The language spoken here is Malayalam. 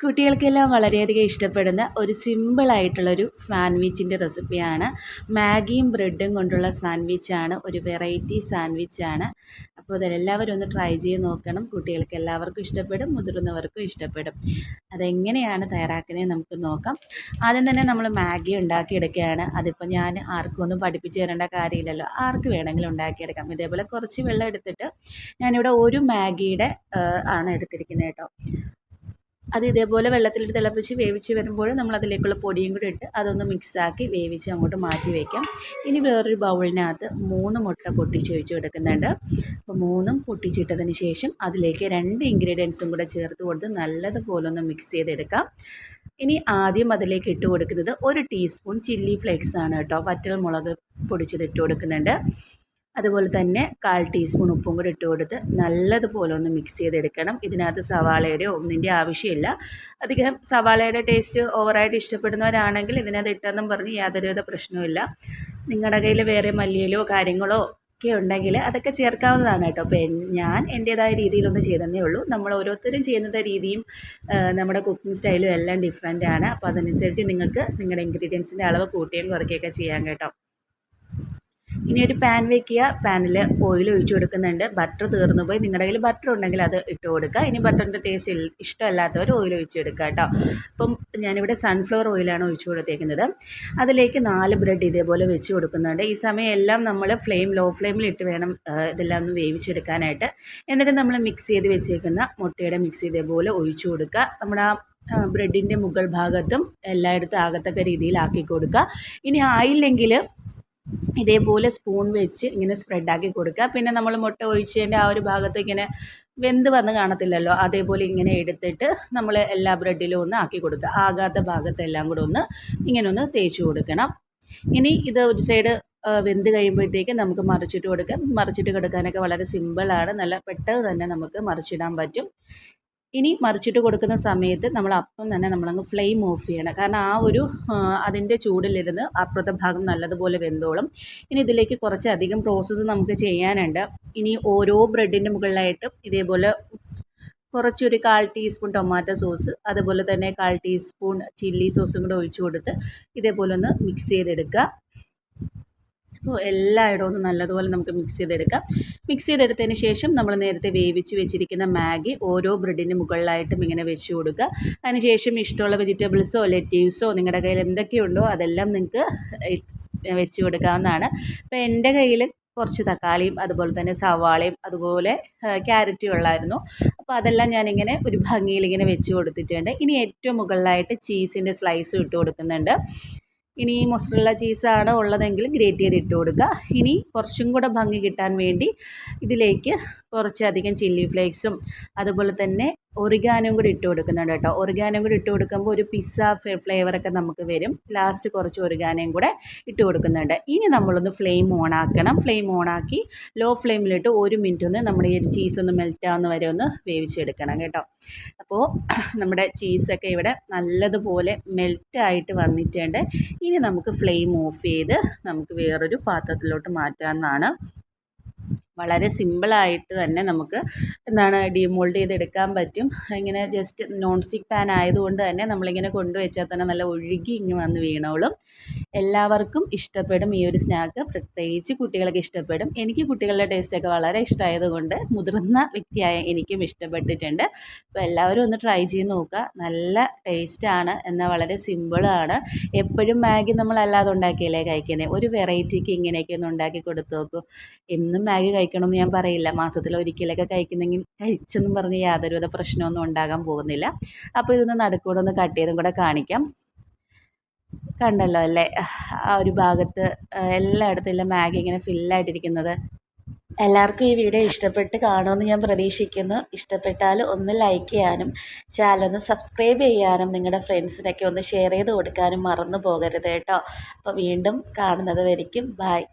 കുട്ടികൾക്കെല്ലാം വളരെയധികം ഇഷ്ടപ്പെടുന്ന ഒരു സിമ്പിളായിട്ടുള്ളൊരു സാൻഡ്വിച്ചിന്റെ റെസിപ്പിയാണ്. മാഗിയും ബ്രെഡും കൊണ്ടുള്ള സാൻഡ്വിച്ചാണ് ഒരു വെറൈറ്റി സാൻഡ്വിച്ചാണ്. അപ്പോൾ അതെല്ലാവരും ഒന്ന് ട്രൈ ചെയ്ത് നോക്കണം. കുട്ടികൾക്ക് എല്ലാവർക്കും ഇഷ്ടപ്പെടും മുതിർന്നവർക്കും ഇഷ്ടപ്പെടും. അതെങ്ങനെയാണ് തയ്യാറാക്കുന്നത് നമുക്ക് നോക്കാം. ആദ്യം തന്നെ നമ്മൾ മാഗി ഉണ്ടാക്കിയെടുക്കുകയാണ്. അതിപ്പോൾ ഞാൻ ആർക്കും ഒന്നും പഠിപ്പിച്ച് തരേണ്ട കാര്യമില്ലല്ലോ. ആർക്ക് വേണമെങ്കിലും ഉണ്ടാക്കിയെടുക്കാം. ഇതേപോലെ കുറച്ച് വെള്ളം എടുത്തിട്ട് ഞാനിവിടെ ഒരു മാഗിയുടെ ആണ് എടുത്തിരിക്കുന്നത് കേട്ടോ. അത് ഇതേപോലെ വെള്ളത്തിലിട്ട് തിളപ്പിച്ച് വേവിച്ച് വരുമ്പോൾ നമ്മൾ അതിലേക്കുള്ള പൊടിയും കൂടി ഇട്ട് അതൊന്ന് മിക്സാക്കി വേവിച്ച് അങ്ങോട്ട് മാറ്റി വയ്ക്കാം ഇനി വേറൊരു ബൗളിനകത്ത് മൂന്ന് മുട്ട പൊട്ടിച്ച് ഒഴിച്ച് കൊടുക്കുന്നുണ്ട്. അപ്പോൾ മൂന്നും പൊട്ടിച്ചിട്ടതിന് ശേഷം അതിലേക്ക് രണ്ട് ഇൻഗ്രീഡിയൻസും കൂടെ ചേർത്ത് കൊടുത്ത് നല്ലതുപോലെ ഒന്ന് മിക്സ് ചെയ്തെടുക്കാം. ഇനി ആദ്യം അതിലേക്ക് ഇട്ട് കൊടുക്കുന്നത് ഒരു ടീസ്പൂൺ ചില്ലി ഫ്ലേക്സ് ആണ് കേട്ടോ. വറ്റൽ മുളക് പൊടിച്ചത് ഇട്ട് കൊടുക്കുന്നുണ്ട്. അതുപോലെ തന്നെ കാൽ ടീസ്പൂൺ ഉപ്പും കൂടി ഇട്ട് കൊടുത്ത് നല്ലതുപോലെ ഒന്ന് മിക്സ് ചെയ്തെടുക്കണം. ഇതിനകത്ത് സവാളയുടെ ഒന്നിന്റെ ആവശ്യമില്ല. അധികം സവാളയുടെ ടേസ്റ്റ് ഓവറായിട്ട് ഇഷ്ടപ്പെടുന്നവരാണെങ്കിൽ ഇതിനകത്ത് ഇട്ടെന്നും പറഞ്ഞ് യാതൊരുവിധ പ്രശ്നവുമില്ല. നിങ്ങളുടെ കയ്യിൽ വേറെ മല്ലിയിലോ കാര്യങ്ങളോ ഒക്കെ ഉണ്ടെങ്കിൽ അതൊക്കെ ചേർക്കാവുന്നതാണ് കേട്ടോ. അപ്പോൾ ഞാൻ എന്റേതായ രീതിയിലൊന്ന് ചെയ്തതേ ഉള്ളൂ. നമ്മൾ ഓരോരുത്തരും ചെയ്യുന്നത് രീതിയും നമ്മുടെ കുക്കിംഗ് സ്റ്റൈലും എല്ലാം ഡിഫറെന്റ് ആണ്. അപ്പോൾ അതനുസരിച്ച് നിങ്ങൾക്ക് നിങ്ങളുടെ ഇൻഗ്രീഡിയൻസിന്റെ അളവ് കൂട്ടുകയും കുറയ്ക്കുകയൊക്കെ ചെയ്യാം കേട്ടോ. ഇനി ഒരു പാൻ വെക്കുക. പാനിൽ ഓയിൽ ഒഴിച്ചു കൊടുക്കുന്നുണ്ട്. ബട്ടർ തീർന്നു പോയി. നിങ്ങളുടെ കയ്യിൽ ബട്ടർ ഉണ്ടെങ്കിൽ അത് ഇട്ട് കൊടുക്കുക. ഇനി ബട്ടറിന്റെ ടേസ്റ്റ് ഇഷ്ടമല്ലാത്തവർ ഓയിൽ ഒഴിച്ചു കൊടുക്കുക കേട്ടോ. അപ്പം ഞാനിവിടെ സൺഫ്ലവർ ഓയിലാണ് ഒഴിച്ചു കൊടുത്തേക്കുന്നത്. അതിലേക്ക് നാല് ബ്രെഡ് ഇതേപോലെ വെച്ച് കൊടുക്കുന്നുണ്ട്. ഈ സമയം എല്ലാം നമ്മൾ ഫ്ലെയിം ലോ ഫ്ലെയിമിൽ ഇട്ട് വേണം ഇതെല്ലാം ഒന്ന് വേവിച്ചെടുക്കാനായിട്ട്. എന്നിട്ട് നമ്മൾ മിക്സ് ചെയ്ത് വെച്ചേക്കുന്ന മുട്ടയുടെ മിക്സ് ഇതേപോലെ ഒഴിച്ചു കൊടുക്കുക. നമ്മുടെ ബ്രെഡിന്റെ മുകൾ ഭാഗത്തും എല്ലായിടത്തും ആകത്തക്ക രീതിയിലാക്കി കൊടുക്കുക. ഇനി ആയില്ലെങ്കിൽ ഇതേപോലെ സ്പൂൺ വെച്ച് ഇങ്ങനെ സ്പ്രെഡാക്കി കൊടുക്കുക. പിന്നെ നമ്മൾ മുട്ട ഒഴിച്ചതിന്റെ ആ ഒരു ഭാഗത്ത് ഇങ്ങനെ വെന്ത് വന്ന് കാണത്തില്ലല്ലോ. അതേപോലെ ഇങ്ങനെ എടുത്തിട്ട് നമ്മൾ എല്ലാ ബ്രെഡിലും ഒന്ന് ആക്കി കൊടുക്കുക. ആകാത്ത ഭാഗത്തെല്ലാം കൂടെ ഒന്ന് ഇങ്ങനെ ഒന്ന് തേച്ച് കൊടുക്കണം. ഇനി ഇത് ഒരു സൈഡ് വെന്ത് കഴിയുമ്പോഴത്തേക്ക് നമുക്ക് മറിച്ചിട്ട് കൊടുക്കാം. മറിച്ചിട്ട് കൊടുക്കാനൊക്കെ വളരെ സിമ്പിളാണ് നല്ല പെട്ടെന്ന് തന്നെ നമുക്ക് മറിച്ചിടാൻ പറ്റും. ഇനി മറിച്ചിട്ട് കൊടുക്കുന്ന സമയത്ത് നമ്മൾ അപ്പം തന്നെ നമ്മളങ്ങ് ഫ്ലെയിം ഓഫ് ചെയ്യണം. കാരണം ആ ഒരു അതിന്റെ ചൂടിലിരുന്ന് അപ്പുറത്തെ ഭാഗം നല്ലതുപോലെ വെന്തോളും. ഇനി ഇതിലേക്ക് കുറച്ചധികം പ്രോസസ്സ് നമുക്ക് ചെയ്യാനുണ്ട്. ഇനി ഓരോ ബ്രെഡിന്റെ മുകളിലായിട്ടും ഇതേപോലെ കുറച്ചൊരു കാൽ ടീസ്പൂൺ ടൊമാറ്റോ സോസ് അതുപോലെ തന്നെ കാൽ ടീസ്പൂൺ ചില്ലി സോസും കൂടെ ഒഴിച്ചു കൊടുത്ത് ഇതേപോലെ ഒന്ന് മിക്സ് ചെയ്തെടുക്കുക. അപ്പോൾ എല്ലായിടവും ഒന്ന് നല്ലതുപോലെ നമുക്ക് മിക്സ് ചെയ്തെടുക്കാം. മിക്സ് ചെയ്തെടുത്തതിന് ശേഷം നമ്മൾ നേരത്തെ വേവിച്ച് വെച്ചിരിക്കുന്ന മാഗി ഓരോ ബ്രെഡിന് മുകളിലായിട്ടും ഇങ്ങനെ വെച്ച് കൊടുക്കുക. അതിനുശേഷം ഇഷ്ടമുള്ള വെജിറ്റബിൾസോ ലെറ്റീവ്സോ നിങ്ങളുടെ കയ്യിൽ എന്തൊക്കെയുണ്ടോ അതെല്ലാം നിങ്ങൾക്ക് വെച്ച് കൊടുക്കാവുന്നതാണ്. അപ്പോൾ എന്റെ കയ്യിൽ കുറച്ച് തക്കാളിയും അതുപോലെ തന്നെ സവാളയും അതുപോലെ ക്യാരറ്റും ഉള്ളായിരുന്നു. അപ്പോൾ അതെല്ലാം ഞാനിങ്ങനെ ഒരു ഭംഗിയിൽ ഇങ്ങനെ വെച്ച് കൊടുത്തിട്ടുണ്ട്. ഇനി ഏറ്റവും മുകളിലായിട്ട് ചീസിന്റെ സ്ലൈസും ഇട്ട് കൊടുക്കുന്നുണ്ട്. ഇനി മൊസറല്ല ചീസാണ് ഉള്ളതെങ്കിൽ ഗ്രേറ്റ് ചെയ്ത് ഇട്ട് കൊടുക്കുക. ഇനി കുറച്ചും കൂടെ ഭംഗി കിട്ടാൻ വേണ്ടി ഇതിലേക്ക് കുറച്ചധികം ചില്ലി ഫ്ലേക്സും അതുപോലെ തന്നെ ഒറിഗാനും കൂടി ഇട്ട് കൊടുക്കുന്നുണ്ട് കേട്ടോ. ഒറിഗാനും കൂടി ഇട്ട് കൊടുക്കുമ്പോൾ ഒരു പിസ്സ ഫ്ലേവറൊക്കെ നമുക്ക് വരും. ലാസ്റ്റ് കുറച്ച് ഒറിഗാനയും കൂടെ ഇട്ട് കൊടുക്കുന്നുണ്ട്. ഇനി നമ്മളൊന്ന് ഫ്ലെയിം ഓൺ ആക്കണം. ഫ്ലെയിം ഓൺ ആക്കി ലോ ഫ്ലെയിമിലിട്ട് ഒരു മിനിറ്റ് ഒന്ന് നമ്മുടെ ഈ ചീസ് ഒന്ന് മെൽറ്റ് ആവുന്ന വരെ ഒന്ന് വേവിച്ചെടുക്കണം കേട്ടോ. അപ്പോൾ നമ്മുടെ ചീസൊക്കെ ഇവിടെ നല്ലതുപോലെ മെൽറ്റ് ആയിട്ട് വന്നിട്ടുണ്ട്. ഇനി നമുക്ക് ഫ്ലെയിം ഓഫ് ചെയ്ത് നമുക്ക് വേറൊരു പാത്രത്തിലോട്ട് മാറ്റാവുന്നതാണ്. വളരെ സിമ്പിളായിട്ട് തന്നെ നമുക്ക് എന്താണ് ഡീമോൾഡ് ചെയ്തെടുക്കാൻ പറ്റും. ഇങ്ങനെ ജസ്റ്റ് നോൺ സ്റ്റിക്ക് പാൻ ആയതുകൊണ്ട് തന്നെ നമ്മളിങ്ങനെ കൊണ്ടുവച്ചാൽ തന്നെ നല്ല ഒഴുകി ഇങ്ങ് വന്ന് വീണോളും. എല്ലാവർക്കും ഇഷ്ടപ്പെടും ഈ ഒരു സ്നാക്ക് പ്രത്യേകിച്ച് കുട്ടികൾക്ക് ഇഷ്ടപ്പെടും. എനിക്ക് കുട്ടികളുടെ ടേസ്റ്റൊക്കെ വളരെ ഇഷ്ടമായതുകൊണ്ട് മുതിർന്ന വ്യക്തിയായ എനിക്കും ഇഷ്ടപ്പെട്ടിട്ടുണ്ട്. അപ്പോൾ എല്ലാവരും ഒന്ന് ട്രൈ ചെയ്ത് നോക്കുക. നല്ല ടേസ്റ്റാണ് എന്നാൽ വളരെ സിമ്പിളാണ് എപ്പോഴും മാഗി നമ്മൾ അല്ലാതെ ഉണ്ടാക്കിയല്ലേ കഴിക്കുന്നത് ഒരു വെറൈറ്റിക്ക് ഇങ്ങനെയൊക്കെ ഒന്ന് ഉണ്ടാക്കി കൊടുത്തു നോക്കൂ. എന്നും മാഗി കഴിക്കണമെന്ന് ഞാൻ പറയില്ല. മാസത്തിൽ ഒരിക്കലൊക്കെ കഴിക്കുന്നെങ്കിൽ കഴിച്ചെന്നും പറഞ്ഞ് യാതൊരുവിധ പ്രശ്നമൊന്നും ഉണ്ടാകാൻ പോകുന്നില്ല. അപ്പോൾ ഇതൊന്ന് നടുക്കൂടെ ഒന്ന് കട്ട് ചെയ്തും കൂടെ കാണിക്കാം. കണ്ടല്ലോ അല്ലേ? ആ ഒരു ഭാഗത്ത് എല്ലായിടത്തും ഇല്ല മാഗി ഇങ്ങനെ ഫില്ലായിട്ടിരിക്കുന്നത്. എല്ലാവർക്കും ഈ വീഡിയോ ഇഷ്ടപ്പെട്ട് കാണുമെന്ന് ഞാൻ പ്രതീക്ഷിക്കുന്നു. ഇഷ്ടപ്പെട്ടാൽ ഒന്ന് ലൈക്ക് ചെയ്യാനും ചാനൽ ഒന്ന് സബ്സ്ക്രൈബ് ചെയ്യാനും നിങ്ങളുടെ ഫ്രണ്ട്സിനൊക്കെ ഒന്ന് ഷെയർ ചെയ്ത് കൊടുക്കാനും മറന്നു പോകരുത് കേട്ടോ. അപ്പോൾ വീണ്ടും കാണുന്നത് വരയ്ക്കും ബായ്